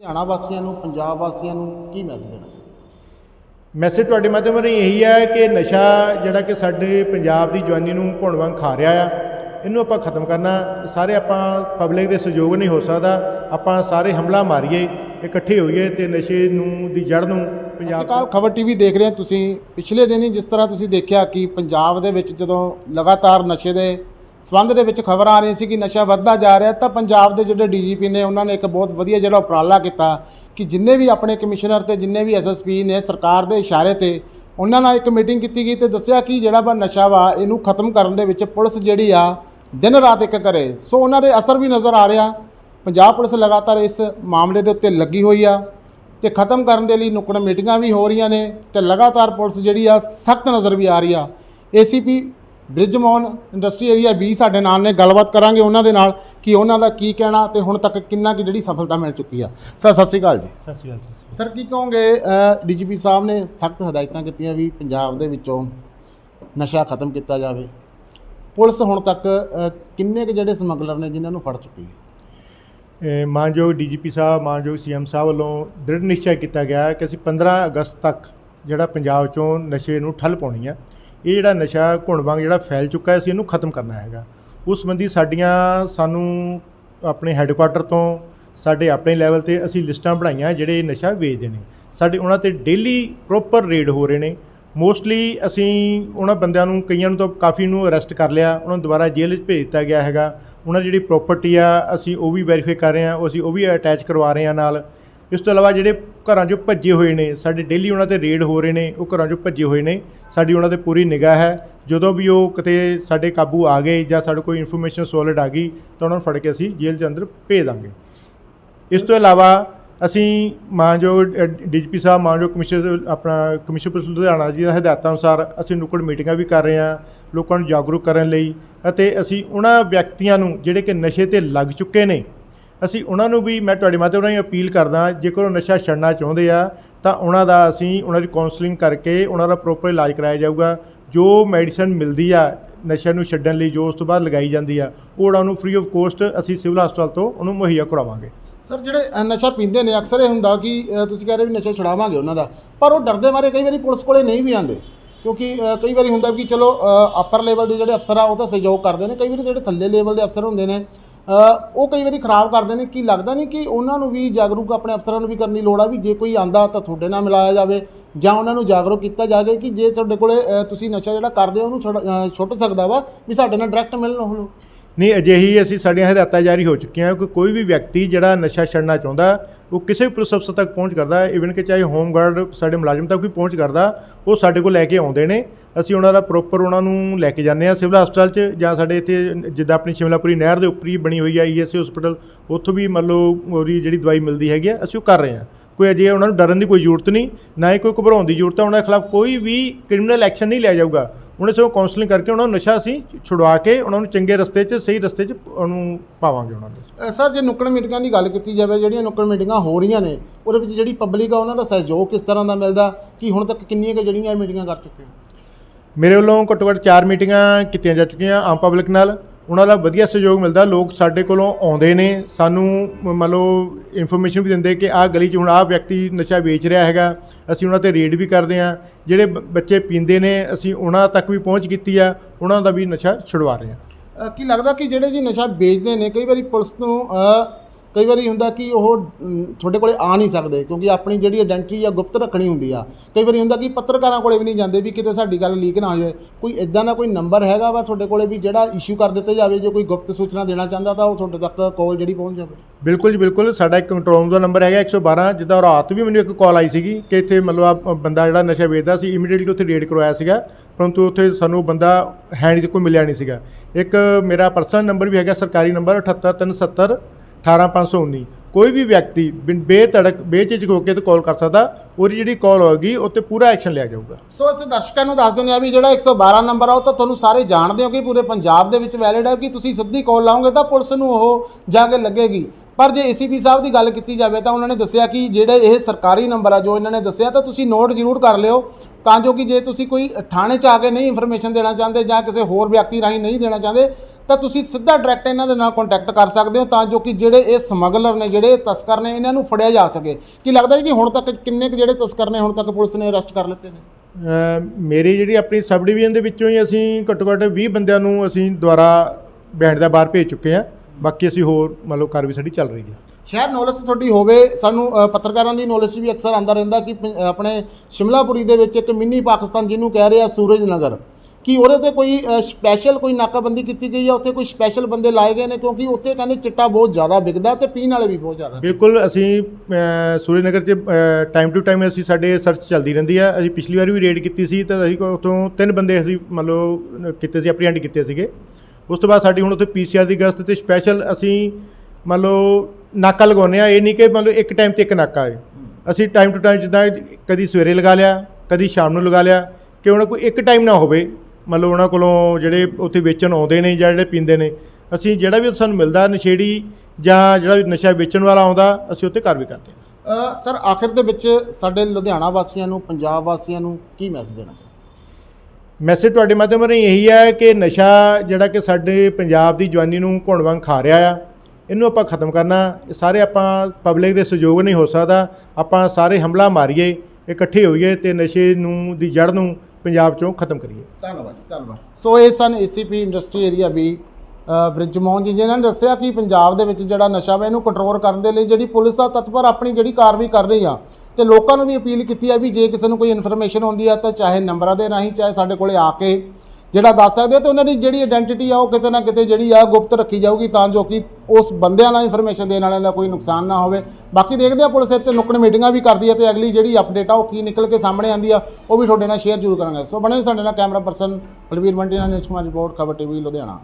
ਹਰਿਆਣਾ ਵਾਸੀਆਂ ਨੂੰ ਪੰਜਾਬ ਵਾਸੀਆਂ ਨੂੰ ਕੀ ਮੈਸੇਜ ਦੇਣਾ ਮੈਸੇਜ ਤੁਹਾਡੇ ਮਾਧਿਅਮ ਰਾਹੀਂ ਇਹੀ ਹੈ ਕਿ ਨਸ਼ਾ ਜਿਹੜਾ ਕਿ ਸਾਡੇ ਪੰਜਾਬ ਦੀ ਜਵਾਨੀ ਨੂੰ ਘੁਣ ਵਾਂਗ ਖਾ ਰਿਹਾ ਆ ਇਹਨੂੰ ਆਪਾਂ ਖਤਮ ਕਰਨਾ ਸਾਰੇ ਆਪਾਂ ਪਬਲਿਕ ਦੇ ਸਹਿਯੋਗ ਨਹੀਂ ਹੋ ਸਕਦਾ ਆਪਾਂ ਸਾਰੇ ਹਮਲਾ ਮਾਰੀਏ ਇਕੱਠੇ ਹੋਈਏ ਤੇ ਨਸ਼ੇ ਨੂੰ ਦੀ ਜੜ ਨੂੰ ਪੰਜਾਬ ਅਕਾਲ ਖਬਰ ਟੀਵੀ ਦੇਖ ਰਹੇ ਹੋ ਤੁਸੀਂ ਪਿਛਲੇ ਦਿਨੀ ਜਿਸ ਤਰ੍ਹਾਂ ਤੁਸੀਂ ਦੇਖਿਆ ਕਿ ਪੰਜਾਬ ਦੇ ਵਿੱਚ ਜਦੋਂ ਲਗਾਤਾਰ ਨਸ਼ੇ ਦੇ ਸਬੰਧ ਦੇ ਵਿੱਚ ਖਬਰ ਆ ਰਹੀ ਸੀ ਕਿ ਨਸ਼ਾ ਵੱਧਦਾ ਜਾ ਰਿਹਾ ਤਾਂ ਪੰਜਾਬ ਦੇ ਜਿਹੜੇ ਡੀਜੀਪੀ ਨੇ, ਉਹਨਾਂ ਨੇ ਇੱਕ ਬਹੁਤ ਵਧੀਆ ਜਿਹੜਾ ਉਪਰਾਲਾ ਕੀਤਾ ਕਿ ਜਿੰਨੇ ਵੀ ਆਪਣੇ ਕਮਿਸ਼ਨਰ ਤੇ, ਜਿੰਨੇ ਵੀ ਐਸਐਸਪੀ ਨੇ ਸਰਕਾਰ ਦੇ ਇਸ਼ਾਰੇ ਤੇ ਉਹਨਾਂ ਨਾਲ ਇੱਕ ਮੀਟਿੰਗ ਕੀਤੀ ਗਈ ਤੇ ਦੱਸਿਆ ਕਿ ਜਿਹੜਾ ਵਾ ਨਸ਼ਾ ਵਾ, ਇਹਨੂੰ ਖਤਮ ਕਰਨ ਦੇ ਵਿੱਚ ਪੁਲਿਸ ਜਿਹੜੀ ਆ, ਦਿਨ ਰਾਤ ਇੱਕ ਕਰੇ। ਸੋ ਉਹਨਾਂ ਦੇ ਅਸਰ ਵੀ ਨਜ਼ਰ ਆ ਰਿਹਾ। ਪੰਜਾਬ ਪੁਲਿਸ ਲਗਾਤਾਰ ਇਸ ਮਾਮਲੇ ਦੇ ਉੱਤੇ ਲੱਗੀ ਹੋਈ ਆ ਤੇ ਖਤਮ ਕਰਨ ਦੇ ਲਈ ਨੁੱਕੜ ਮੀਟਿੰਗਾਂ ਵੀ ਹੋ ਰਹੀਆਂ ਨੇ ਤੇ ਲਗਾਤਾਰ ਪੁਲਿਸ ਜਿਹੜੀ ਆ, ਸਖਤ ਨਜ਼ਰ ਵੀ ਆ ਰਹੀ ਆ। ਏਸੀਪੀ ਬ੍ਰਿਜਮੋਹਨ ਇੰਡਸਟਰੀ ਏਰੀਆ 20 ਸਾਡੇ ਨਾਲ ਨੇ ਗੱਲਬਾਤ ਕਰਾਂਗੇ ਉਹਨਾਂ ਦੇ ਨਾਲ ਕਿ ਉਹਨਾਂ ਦਾ ਕੀ ਕਹਿਣਾ ਤੇ ਹੁਣ ਤੱਕ ਕਿੰਨਾ ਕੀ ਜਿਹੜੀ ਸਫਲਤਾ ਮਿਲ ਚੁੱਕੀ ਆ। ਸਰ ਸਤਿ ਸ਼੍ਰੀ ਅਕਾਲ ਜੀ। ਸਤਿ ਸ਼੍ਰੀ ਅਕਾਲ ਸਤਿ ਸ਼੍ਰੀ ਸਰ ਕੀ ਕਹੋਗੇ ਡੀਜੀਪੀ ਸਾਹਿਬ ਨੇ ਸਖਤ ਹਦਾਇਤਾਂ ਕੀਤੀਆਂ ਵੀ ਪੰਜਾਬ ਦੇ ਵਿੱਚੋਂ ਨਸ਼ਾ ਖਤਮ ਕੀਤਾ ਜਾਵੇ। ਪੁਲਿਸ ਹੁਣ ਤੱਕ ਅ, ਕਿੰਨੇ ਕੁ ਜਿਹੜੇ ਸਮਗਲਰ ਨੇ ਜਿਨ੍ਹਾਂ ਨੂੰ ਫੜ ਚੁੱਕੀ ਹੈ? ਅਕਾਲ ਇਹ ਮਾਨਯੋਗ ਡੀਜੀਪੀ ਸਾਹਿਬ ਮਾਨਯੋਗ ਸੀਐਮ ਸਾਹਿਬ ਵੱਲੋਂ ਦ੍ਰਿੜ ਨਿਸ਼ਚੈ ਕੀਤਾ ਗਿਆ ਹੈ ਕਿ ਅਸੀਂ 15 ਅਗਸਤ ਤੱਕ ਜਿਹੜਾ ਪੰਜਾਬ ਚੋਂ ਨਸ਼ੇ ਨੂੰ ਠੱਲ ਪਾਉਣੀ ਆ ਇਹ ਜਿਹੜਾ ਨਸ਼ਾ ਘੁਣ ਵਾਂਗ ਜਿਹੜਾ ਫੈਲ ਚੁੱਕਾ ਹੈ, ਅਸੀਂ ਇਹਨੂੰ ਖਤਮ ਕਰਨਾ ਹੈਗਾ। ਉਸ ਸੰਬੰਧੀ ਸਾਡੀਆਂ, ਸਾਨੂੰ ਆਪਣੇ ਹੈੱਡਕੁਆਟਰ ਤੋਂ ਸਾਡੇ ਆਪਣੇ ਲੈਵਲ ਤੇ ਅਸੀਂ ਲਿਸਟਾਂ ਬਣਾਈਆਂ ਜਿਹੜੇ ਇਹ ਨਸ਼ਾ ਵੇਚਦੇ ਨੇ। ਸਾਡੇ ਉਹਨਾਂ ਤੇ ਡੇਲੀ ਪ੍ਰੋਪਰ ਰੇਡ ਹੋ ਰਹੇ ਨੇ। ਮੋਸਟਲੀ ਅਸੀਂ ਉਹਨਾਂ ਬੰਦਿਆਂ ਨੂੰ, ਕਈਆਂ ਨੂੰ ਤਾਂ ਕਾਫੀ ਨੂੰ ਅਰੈਸਟ ਕਰ ਲਿਆ, ਉਹਨਾਂ ਨੂੰ ਦੁਬਾਰਾ ਜੇਲ੍ਹ 'ਚ ਭੇਜ ਦਿੱਤਾ ਗਿਆ ਹੈਗਾ। ਉਹਨਾਂ ਦੀ ਜਿਹੜੀ ਪ੍ਰਾਪਰਟੀ ਆ, ਅਸੀਂ ਉਹ ਵੀ ਵੈਰੀਫਾਈ ਕਰ ਰਹੇ ਹਾਂ, ਅਸੀਂ ਉਹ ਵੀ ਅਟੈਚ ਕਰਵਾ ਰਹੇ ਹਾਂ ਨਾਲ। ਇਸ ਤੋਂ ਇਲਾਵਾ ਜਿਹੜੇ ਘਰਾਂ 'ਚੋਂ ਭੱਜੇ ਹੋਏ ਨੇ, ਸਾਡੇ ਡੇਲੀ ਉਹਨਾਂ ਤੇ ਰੇਡ ਹੋ ਰਹੇ ਨੇ, ਉਹ ਘਰਾਂ 'ਚੋਂ ਭੱਜੇ ਹੋਏ ਨੇ, ਸਾਡੀ ਉਹਨਾਂ ਤੇ ਪੂਰੀ ਨਿਗਾਹ ਹੈ। ਜਦੋਂ ਵੀ ਉਹ ਕਿਤੇ ਸਾਡੇ ਕਾਬੂ ਆ ਗਏ ਜਾਂ ਸਾਡੇ ਕੋਈ ਇਨਫੋਰਮੇਸ਼ਨ ਸੋਲਿਡ ਆ ਗਈ, ਤਾਂ ਉਹਨਾਂ ਨੂੰ ਫੜ ਕੇ ਅਸੀਂ ਜੇਲ੍ਹ ਦੇ ਅੰਦਰ ਭੇਜ ਦਾਂਗੇ। ਇਸ ਤੋਂ ਇਲਾਵਾ ਅਸੀਂ ਮਾਨਯੋਗ ਡੀਜੀਪੀ ਸਾਹਿਬ, ਮਾਨਯੋਗ ਕਮਿਸ਼ਨਰ, ਆਪਣਾ ਕਮਿਸ਼ਨਰ ਪੁਲਿਸ ਲੁਧਿਆਣਾ ਜੀ ਦਾ ਹਦਾਇਤਾਂ ਅਨੁਸਾਰ ਅਸੀਂ ਨੁੱਕੜ ਮੀਟਿੰਗਾਂ ਵੀ ਕਰ ਰਹੇ ਹਾਂ, ਲੋਕਾਂ ਨੂੰ ਜਾਗਰੂਕ ਕਰਨ ਲਈ ਅਤੇ ਅਸੀਂ ਉਹਨਾਂ ਵਿਅਕਤੀਆਂ ਨੂੰ ਜਿਹੜੇ ਕਿ ਨਸ਼ੇ ਤੇ ਲੱਗ ਚੁੱਕੇ ਨੇ ਅਸੀਂ ਉਹਨਾਂ ਨੂੰ ਵੀ ਮੈਂ ਤੁਹਾਡੇ ਉਹਨਾਂ ਰਾਹੀਂ ਅਪੀਲ ਕਰਦਾ, ਜੇਕਰ ਉਹ ਨਸ਼ਾ ਛੱਡਣਾ ਚਾਹੁੰਦੇ ਆ, ਤਾਂ ਉਹਨਾਂ ਦਾ ਅਸੀਂ, ਉਹਨਾਂ ਦੀ ਕਾਉਂਸਲਿੰਗ ਕਰਕੇ ਉਹਨਾਂ ਦਾ ਪ੍ਰੋਪਰ ਇਲਾਜ ਕਰਾਇਆ ਜਾਊਗਾ। ਜੋ ਮੈਡੀਸਨ ਮਿਲਦੀ ਆ ਨਸ਼ੇ ਨੂੰ ਛੱਡਣ ਲਈ, ਜੋ ਉਸ ਤੋਂ ਬਾਅਦ ਲਗਾਈ ਜਾਂਦੀ ਆ, ਉਹ ਉਹਨਾਂ ਨੂੰ ਫ੍ਰੀ ਆਫ ਕੋਸਟ ਅਸੀਂ ਸਿਵਲ ਹਸਪਤਾਲ ਤੋਂ ਉਹਨੂੰ ਮੁਹੱਈਆ ਕਰਾਵਾਂਗੇ। ਸਰ, ਜਿਹੜੇ ਨਸ਼ਾ ਪੀਂਦੇ ਨੇ, ਅਕਸਰ ਇਹ ਹੁੰਦਾ ਕਿ ਤੁਸੀਂ ਕਹਿ ਰਹੇ ਵੀ ਨਸ਼ਾ ਛੁਡਾਵਾਂਗੇ ਉਹਨਾਂ ਦਾ, ਪਰ ਉਹ ਡਰਦੇ ਮਾਰੇ ਕਈ ਵਾਰੀ ਪੁਲਿਸ ਕੋਲੇ ਨਹੀਂ ਵੀ ਆਉਂਦੇ। ਕਿਉਂਕਿ ਕਈ ਵਾਰੀ ਹੁੰਦਾ ਕਿ ਚਲੋ ਅਪਰ ਲੈਵਲ ਦੇ ਜਿਹੜੇ ਅਫਸਰ ਆ, ਉਹ ਤਾਂ ਸਹਿਯੋਗ ਕਰਦੇ ਨੇ, ਕਈ ਵਾਰੀ ਜਿਹੜੇ ਥੱਲੇ ਲੈਵਲ ਦੇ ਅਫਸਰ ਹੁੰਦੇ ਨੇ ਉਹ ਕਈ ਵਾਰੀ ਖਰਾਬ ਕਰਦੇ ਨੇ, ਕੀ ਲੱਗਦਾ ਨਹੀਂ ਕਿ ਉਹਨਾਂ ਨੂੰ ਵੀ ਜਾਗਰੂਕ ਆਪਣੇ ਅਫਸਰਾਂ ਨੂੰ ਵੀ ਕਰਨੀ ਲੋੜ ਆ ਵੀ ਜੇ ਕੋਈ ਆਂਦਾ ਤਾਂ ਤੁਹਾਡੇ ਨਾਲ ਮਿਲਾਇਆ ਜਾਵੇ ਜਾਂ ਉਹਨਾਂ ਨੂੰ ਜਾਗਰੂਕ ਕੀਤਾ ਜਾਵੇ ਕਿ ਜੇ ਤੁਹਾਡੇ ਕੋਲੇ ਤੁਸੀਂ ਨਸ਼ਾ ਜਿਹੜਾ ਕਰਦੇ ਹੋ ਉਹਨੂੰ ਛੁਡ- ਛੁੱਟ ਸਕਦਾ ਵਾ ਵੀ ਸਾਡੇ ਨਾਲ ਡਾਇਰੈਕਟ ਮਿਲਣ ਉਹ ਨਹੀਂ, ਅਜਿਹੀ ਅਸੀਂ ਸਾਡੀਆਂ ਹਦਾਇਤਾਂ ਜਾਰੀ ਹੋ ਚੁੱਕੀਆਂ ਕਿ ਕੋਈ ਵੀ ਵਿਅਕਤੀ ਜਿਹੜਾ ਨਸ਼ਾ ਛੱਡਣਾ ਚਾਹੁੰਦਾ ਉਹ ਕਿਸੇ ਵੀ ਪੁਲਿਸ ਅਫਸਰ ਤੱਕ ਪਹੁੰਚ ਕਰਦਾ ਇਵਨ ਕਿ ਚਾਹੇ ਹੋਮਗਾਰਡ ਸਾਡੇ ਮੁਲਾਜ਼ਮ ਤੱਕ ਵੀ ਪਹੁੰਚ ਕਰਦਾ, ਉਹ ਸਾਡੇ ਕੋਲ ਲੈ ਕੇ ਆਉਂਦੇ ਨੇ। ਅਸੀਂ ਉਹਨਾਂ ਦਾ ਪ੍ਰੋਪਰ ਉਹਨਾਂ ਨੂੰ ਲੈ ਕੇ ਜਾਂਦੇ ਆ ਸਿਵਲ ਹਸਪਤਾਲ 'ਚ ਜਾਂ ਸਾਡੇ ਇੱਥੇ ਜਿੱਦਾਂ ਆਪਣੀ ਸ਼ਿਮਲਾਪੁਰੀ ਨਹਿਰ ਦੇ ਉੱਪਰ ਹੀ ਬਣੀ ਹੋਈ ਆ ਈਐਸਏ ਹਸਪੀਟਲ ਉੱਥੋਂ ਵੀ ਮੰਨ ਲਓ ਉਹਦੀ ਜਿਹੜੀ ਦਵਾਈ ਮਿਲਦੀ ਹੈਗੀ ਆ, ਅਸੀਂ ਉਹ ਕਰ ਰਹੇ ਹਾਂ। ਕੋਈ ਅਜੇ ਉਹਨਾਂ ਨੂੰ ਡਰਨ ਦੀ ਕੋਈ ਜ਼ਰੂਰਤ ਨਹੀਂ, ਨਾ ਹੀ ਕੋਈ ਘਬਰਾਉਣ ਦੀ ਜ਼ਰੂਰਤ ਹੈ ਉਹਨਾਂ ਦੇ ਖਿਲਾਫ ਕੋਈ ਵੀ ਕ੍ਰਿਮੀਨਲ ਐਕਸ਼ਨ ਨਹੀਂ ਲਿਆ ਜਾਊਗਾ। ਉਹਨਾਂ ਸਗੋਂ ਕਾਉਂਸਲਿੰਗ ਕਰਕੇ ਉਹਨਾਂ ਨੂੰ ਨਸ਼ਾ ਅਸੀਂ ਛੁਡਵਾ ਕੇ ਉਹਨਾਂ ਨੂੰ ਚੰਗੇ ਰਸਤੇ 'ਚ ਸਹੀ ਰਸਤੇ 'ਚ ਉਹਨੂੰ ਪਾਵਾਂਗੇ ਉਹਨਾਂ ਨੂੰ ਅ, ਸਰ ਜੇ ਨੁੱਕੜ ਮੀਟਿੰਗਾਂ ਦੀ ਗੱਲ ਕੀਤੀ ਜਾਵੇ ਜਿਹੜੀਆਂ ਨੁੱਕੜ ਮੀਟਿੰਗਾਂ ਹੋ ਰਹੀਆਂ ਨੇ ਉਹਦੇ ਵਿੱਚ ਜਿਹੜੀ ਪਬਲਿਕ ਆ ਉਹਨਾਂ ਦਾ ਸਹਿਯੋਗ ਕਿਸ ਤਰ੍ਹਾਂ ਦਾ ਮਿਲਦਾ? ਕਿ ਹੁਣ ਤੱਕ ਕਿੰਨੀਆਂ ਕੁ ਜਿਹੜੀਆਂ ਇਹ ਮੀਟਿੰਗਾਂ ਕਰ ਚੁੱਕੇ ਹੋ ਮੇਰੇ ਵੱਲੋਂ ਘੱਟੋ ਘੱਟ 4 ਮੀਟਿੰਗਾਂ ਕੀਤੀਆਂ ਜਾ ਚੁੱਕੀਆਂ ਆਮ ਪਬਲਿਕ ਨਾਲ। ਉਹਨਾਂ ਦਾ ਵਧੀਆ ਸਹਿਯੋਗ ਮਿਲਦਾ, ਲੋਕ ਸਾਡੇ ਕੋਲੋਂ ਆਉਂਦੇ ਨੇ, ਸਾਨੂੰ ਮ- ਮੰਨ ਲਓ ਇਨਫੋਰਮੇਸ਼ਨ ਵੀ ਦਿੰਦੇ ਕਿ ਆਹ ਗਲੀ 'ਚ ਹੁਣ ਆਹ ਵਿਅਕਤੀ ਨਸ਼ਾ ਵੇਚ ਰਿਹਾ ਹੈਗਾ, ਅਸੀਂ ਉਹਨਾਂ ਤੇ ਰੇਡ ਵੀ ਕਰਦੇ ਹਾਂ, ਜਿਹੜੇ ਬ- ਬੱਚੇ ਪੀਂਦੇ ਨੇ, ਅਸੀਂ ਉਹਨਾਂ ਤੱਕ ਵੀ ਪਹੁੰਚ ਕੀਤੀ ਆ, ਉਹਨਾਂ ਦਾ ਵੀ ਨਸ਼ਾ ਛੁਡਵਾ ਰਹੇ ਹਾਂ। ਕੀ ਲੱਗਦਾ ਕਿ ਜਿਹੜੇ ਜੀ ਨਸ਼ਾ ਵੇਚਦੇ ਨੇ, ਕਈ ਵਾਰੀ ਪੁਲਿਸ ਨੂੰ ਕਈ ਵਾਰੀ ਹੁੰਦਾ ਕਿ ਉਹ ਤੁਹਾਡੇ ਕੋਲੇ ਆ ਨਹੀਂ ਸਕਦੇ, ਕਿਉਂਕਿ ਆਪਣੀ ਜਿਹੜੀ ਆਇਡੈਂਟੀ ਆ ਗੁਪਤ ਰੱਖਣੀ ਹੁੰਦੀ ਆ। ਕਈ ਵਾਰੀ ਹੁੰਦਾ ਕਿ ਪੱਤਰਕਾਰਾਂ ਕੋਲੇ ਵੀ ਨਹੀਂ ਜਾਂਦੇ ਵੀ ਕਿਤੇ ਸਾਡੀ ਗੱਲ ਲੀਕ ਨਾ ਹੋ ਜਾਵੇ ਕੋਈ ਇਦਾਂ ਦਾ ਕੋਈ ਨੰਬਰ ਹੈਗਾ ਵਾ ਤੁਹਾਡੇ ਕੋਲੇ ਵੀ ਜਿਹੜਾ ਇਸ਼ੂ ਕਰ ਦਿੱਤਾ ਜਾਵੇ, ਜੇ ਕੋਈ ਗੁਪਤ ਸੂਚਨਾ ਦੇਣਾ ਚਾਹੁੰਦਾ ਤਾਂ ਉਹ ਤੁਹਾਡੇ ਤੱਕ ਕਾਲ ਜਿਹੜੀ ਪਹੁੰਚ ਜਾਵੇ। ਬਿਲਕੁਲ ਜੀ, ਬਿਲਕੁਲ। ਸਾਡਾ ਇੱਕ ਕੰਟਰੋਲ ਰੂਮ ਦਾ ਨੰਬਰ ਹੈਗਾ 112 ਜਿੱਦਾਂ ਰਾਤ ਵੀ ਮੈਨੂੰ ਇੱਕ ਕਾਲ ਆਈ ਸੀਗੀ ਕਿ ਇੱਥੇ ਮਤਲਬ ਆ ਬੰਦਾ ਜਿਹੜਾ ਨਸ਼ਾ ਵੇਚਦਾ ਸੀ ਇਮੀਡੀਏਟਲੀ ਉੱਥੇ ਰੇਡ ਕਰਵਾਇਆ ਸੀਗਾ। ਪਰੰਤੂ ਉੱਥੇ ਸਾਨੂੰ ਬੰਦਾ ਹੈ ਨਹੀਂ ਕੋਈ ਮਿਲਿਆ ਨਹੀਂ ਸੀਗਾ। ਇੱਕ ਮੇਰਾ ਪਰਸਨਲ ਨੰਬਰ ਵੀ ਹੈਗਾ, ਸਰਕਾਰੀ ਨੰਬਰ 78370 18519 ਕੋਈ ਵੀ ਵਿਅਕਤੀ ਬਿਨ ਬੇਧੜਕ ਬੇਝਿਜਕ ਹੋ ਕੇ ਤੇ ਕਾਲ ਕਰ ਸਕਦਾ, ਉਹਦੀ ਜਿਹੜੀ ਕਾਲ ਹੋਏਗੀ ਉੱਤੇ ਪੂਰਾ ਐਕਸ਼ਨ ਲਿਆ ਜਾਊਗਾ। ਸੋ ਇੱਥੇ ਦਰਸ਼ਕਾਂ ਨੂੰ ਦੱਸ ਦਿੰਦੇ ਆ ਵੀ ਜਿਹੜਾ 112 ਨੰਬਰ ਆ, ਉਹ ਤਾਂ ਤੁਹਾਨੂੰ ਸਾਰੇ ਜਾਣਦੇ ਹੋ ਕਿ ਪੂਰੇ ਪੰਜਾਬ ਦੇ ਵਿੱਚ ਵੈਲਿਡ ਹੈ ਕਿ ਤੁਸੀਂ ਸਿੱਧੀ ਕਾਲ ਲਾਓਗੇ ਤਾਂ ਪੁਲਿਸ ਨੂੰ ਉਹ ਜਾ ਕੇ ਲੱਗੇਗੀ। ਪਰ ਜੇ ਏਸੀਪੀ ਸਾਹਿਬ ਦੀ ਗੱਲ ਕੀਤੀ ਜਾਵੇ ਤਾਂ ਉਹਨਾਂ ਨੇ ਦੱਸਿਆ ਕਿ ਜਿਹੜੇ ਇਹ ਸਰਕਾਰੀ ਨੰਬਰ ਆ, ਜੋ ਇਹਨਾਂ ਨੇ ਦੱਸਿਆ, ਤਾਂ ਤੁਸੀਂ ਨੋਟ ਜ਼ਰੂਰ ਕਰ ਲਿਓ ਤਾਂ ਜੋ ਕਿ ਜੇ ਤੁਸੀਂ ਕੋਈ ਥਾਣੇ 'ਚ ਆ ਕੇ ਨਹੀਂ ਇਨਫੋਰਮੇਸ਼ਨ ਦੇਣਾ ਚਾਹੁੰਦੇ ਜਾਂ ਕਿਸੇ ਹੋਰ ਵਿਅਕਤੀ ਰਾਹੀਂ ਨਹੀਂ ਦੇਣਾ ਚਾਹੁੰਦੇ, ਤਾਂ ਤੁਸੀਂ ਸਿੱਧਾ ਡਾਇਰੈਕਟ ਇਹਨਾਂ ਦੇ ਨਾਲ ਕੰਟੈਕਟ ਕਰ ਸਕਦੇ ਹੋ ਤਾਂ ਜੋ ਕਿ ਜਿਹੜੇ ਇਹ ਸਮਗਲਰ ਨੇ, ਜਿਹੜੇ ਤਸਕਰ ਨੇ, ਇਹਨਾਂ ਨੂੰ ਫੜਿਆ ਜਾ ਸਕੇ। ਕੀ ਲੱਗਦਾ ਜੀ ਕਿ ਹੁਣ ਤੱਕ ਕਿੰਨੇ ਕੁ ਜਿਹੜੇ ਤਸਕਰ ਨੇ, ਹੁਣ ਤੱਕ ਪੁਲਿਸ ਨੇ ਅਰੈਸਟ ਕਰ ਲਿੱਤੇ ਨੇ? ਮੇਰੀ ਜਿਹੜੀ ਆਪਣੀ ਸਬ ਡਿਵੀਜ਼ਨ ਦੇ ਵਿੱਚੋਂ ਹੀ ਅਸੀਂ ਘੱਟੋ ਘੱਟ 20 ਬੰਦਿਆਂ ਨੂੰ ਅਸੀਂ ਦੁਆਰਾ ਬੈਂਡ ਦਾ ਬਾਹਰ ਭੇਜ ਚੁੱਕੇ ਆ ਬਾਕੀ ਅਸੀਂ ਹੋਰ ਮੰਨ ਲਓ ਕਾਰਵਾਈ ਸਾਡੀ ਚੱਲ ਰਹੀ ਹੈ। ਸ਼ਹਿਰ ਨੌਲੇਜ ਤੁਹਾਡੀ ਹੋਵੇ ਸਾਨੂੰ ਅ, ਪੱਤਰਕਾਰਾਂ ਦੀ ਨੌਲੇਜ ਵੀ ਅਕਸਰ ਆਂਦਾ ਰਹਿੰਦਾ ਕਿ ਪੰ- ਆਪਣੇ ਸ਼ਿਮਲਾਪੁਰੀ ਦੇ ਵਿੱਚ ਇੱਕ ਮਿੰਨੀ ਪਾਕਿਸਤਾਨ ਜਿਹਨੂੰ ਕਹਿ ਰਹੇ ਆ ਸੂਰਜ ਨਗਰ ਕੀ ਉਹਦੇ ਤੇ ਕੋਈ ਸਪੈਸ਼ਲ ਕੋਈ ਨਾਕਾਬੰਦੀ ਕੀਤੀ ਗਈ ਹੈ ਉੱਥੇ ਕੋਈ ਸਪੈਸ਼ਲ ਬੰਦੇ ਲਾਏ ਗਏ ਨੇ? ਕਿਉਂਕਿ ਉੱਥੇ ਕਹਿੰਦੇ ਚਿੱਟਾ ਬਹੁਤ ਜ਼ਿਆਦਾ ਵਿਕਦਾ ਤੇ ਪੀਣ ਵਾਲੇ ਵੀ ਬਹੁਤ ਜ਼ਿਆਦਾ ਬਿਲਕੁਲ ਅਸੀਂ ਅ, ਸੂਰਜਨਗਰ 'ਚ ਟਾਈਮ ਟੂ ਟਾਈਮ ਅਸੀਂ ਸਾਡੇ ਸਰਚ ਚੱਲਦੀ ਰਹਿੰਦੀ ਆ। ਅਸੀਂ ਪਿਛਲੀ ਵਾਰ ਵੀ ਰੇਡ ਕੀਤੀ ਸੀ ਤਾਂ ਅਸੀਂ ਉੱਥੋਂ ਤਿੰਨ ਬੰਦੇ ਅਸੀਂ ਮੰਨ ਲਓ ਅ, ਕੀਤੇ ਸੀ ਐਪਰੀਹੈਂਡ ਕੀਤੇ ਸੀਗੇ। ਉਸ ਤੋਂ ਬਾਅਦ ਸਾਡੀ ਹੁਣ ਉੱਥੇ ਪੀਸੀਆਰ ਦੀ ਗਸਤ ਤੇ ਸਪੈਸ਼ਲ ਅਸੀਂ ਮੰਨ ਲਓ ਨਾਕਾ ਲਗਾਉਂਦੇ ਆ ਇਹ ਨਹੀਂ ਕਿ ਮੰਨ ਲਓ ਇੱਕ ਟਾਈਮ ਤੇ ਇੱਕ ਨਾਕਾ ਹੈ ਅਸੀਂ ਟਾਈਮ ਟੂ ਟਾਈਮ ਜਿੱਦਾਂ ਕਦੀ ਸਵੇਰੇ ਲਗਾ ਲਿਆ ਕਦੀ ਸ਼ਾਮ ਨੂੰ ਲਗਾ ਲਿਆ ਕਿ ਉਹਨਾਂ ਕੋਈ ਇੱਕ ਟਾਈਮ ਨਾ ਹੋਵੇ। ਮੰਨ ਲਓ ਉਹਨਾਂ ਕੋਲੋਂ ਜਿਹੜੇ ਉੱਥੇ ਵੇਚਣ ਆਉਂਦੇ ਨੇ ਜਾਂ ਜਿਹੜੇ ਪੀਂਦੇ ਨੇ ਅਸੀਂ ਜਿਹੜਾ ਵੀ ਸਾਨੂੰ ਮਿਲਦਾ ਨਸ਼ੇੜੀ ਜਾਂ ਜਿਹੜਾ ਵੀ ਨਸ਼ਾ ਵੇਚਣ ਵਾਲਾ ਆਉਂਦਾ ਅਸੀਂ ਉੱਤੇ ਕਾਰਵਾਈ ਕਰਦੇ ਹਾਂ। ਸਰ ਆਖਿਰ ਦੇ ਵਿੱਚ ਸਾਡੇ ਲੁਧਿਆਣਾ ਵਾਸੀਆਂ ਨੂੰ ਪੰਜਾਬ ਵਾਸੀਆਂ ਨੂੰ ਕੀ ਮੈਸੇਜ ਦੇਣਾ ਚਾਹੁੰਦੇ? ਮੈਸੇਜ ਤੁਹਾਡੇ ਮਾਧਿਅਮ ਰਾਹੀਂ ਇਹੀ ਹੈ ਕਿ ਨਸ਼ਾ ਜਿਹੜਾ ਕਿ ਸਾਡੇ ਪੰਜਾਬ ਦੀ ਜਵਾਨੀ ਨੂੰ ਘੁਣ ਵਾਂਗ ਖਾ ਰਿਹਾ ਆ ਇਹਨੂੰ ਆਪਾਂ ਖਤਮ ਕਰਨਾ। ਇਹ ਸਾਰੇ ਆਪਾਂ ਪਬਲਿਕ ਦੇ ਸਹਿਯੋਗ ਨਹੀਂ ਹੋ ਸਕਦਾ। ਆਪਾਂ ਸਾਰੇ ਹਮਲਾ ਮਾਰੀਏ ਇਕੱਠੇ ਹੋਈਏ ਤੇ ਨਸ਼ੇ ਨੂੰ ਦੀ ਜੜ ਨੂੰ ਪੰਜਾਬ ਚੋਂ ਖਤਮ ਕਰੀਏ। ਧੰਨਵਾਦ ਧੰਨਵਾਦ। ਸੋ ਇਹ ਸਨ ਏਸੀਪੀ ਇੰਡਸਟਰੀ ਏਰੀਆ ਵੀ ਅ, ਬ੍ਰਿਜਮੋਹਨ ਜੀ ਜਿਨ੍ਹਾਂ ਨੇ ਦੱਸਿਆ ਕਿ ਪੰਜਾਬ ਦੇ ਵਿੱਚ ਜਿਹੜਾ ਨਸ਼ਾ ਵਾ ਇਹਨੂੰ ਕੰਟਰੋਲ ਕਰਨ ਦੇ ਲਈ ਜਿਹੜੀ ਪੁਲਿਸ ਆ ਤਤਪਰ ਆਪਣੀ ਜਿਹੜੀ ਕਾਰਵਾਈ ਕਰ ਰਹੀ ਆ। ਤੇ ਲੋਕਾਂ ਨੂੰ ਵੀ ਅਪੀਲ ਕੀਤੀ ਆ ਵੀ ਜੇ ਕਿਸੇ ਨੂੰ ਕੋਈ ਇਨਫੋਰਮੇਸ਼ਨ ਆਉਂਦੀ ਆ ਤਾਂ ਚਾਹੇ ਨੰਬਰਾਂ ਦੇ ਰਾਹੀਂ ਚਾਹੇ ਸਾਡੇ ਕੋਲੇ ਆ ਕੇ ਜਿਹੜਾ ਦੱਸ ਸਕਦੇ ਆ ਤੇ ਉਹਨਾਂ ਦੀ ਜਿਹੜੀ ਆਇਡੈਂਟੀਟੀ ਆ ਉਹ ਕਿਤੇ ਨਾ ਕਿਤੇ ਜਿਹੜੀ ਆ ਗੁਪਤ ਰੱਖੀ ਜਾਊਗੀ ਤਾਂ ਜੋ ਕਿ ਉਸ ਬੰਦਿਆਂ ਨਾਲ ਇਨਫੋਰਮੇਸ਼ਨ ਦੇਣ ਵਾਲਿਆਂ ਦਾ ਕੋਈ ਨੁਕਸਾਨ ਨਾ ਹੋਵੇ। ਬਾਕੀ ਦੇਖਦੇ ਆ ਪੁਲਿਸ ਇੱਥੇ ਨੁੱਕੜ ਮੀਟਿੰਗਾਂ ਵੀ ਕਰਦੀ ਹੈ ਤੇ ਅਗਲੀ ਜਿਹੜੀ ਅਪਡੇਟ ਆ ਉਹ ਕੀ ਨਿਕਲ ਕੇ ਸਾਹਮਣੇ ਆਂਦੀ ਆ, ਉਹ ਵੀ ਤੁਹਾਡੇ ਨਾਲ ਸ਼ੇਅਰ ਜ਼ਰੂਰ ਕਰਾਂਗੇ। ਸੋ ਬਣੇ ਸਾਡੇ ਨਾਲ ਕੈਮਰਾ ਪਰਸਨ ਬਲਵੀਰ ਮੰਡੀ ਨਾਲ ਨਿਸ਼ ਕੁਮਾਰ ਰਿਪੋਰਟ, ਖਬਰ ਟੀਵੀ, ਲੁਧਿਆਣਾ।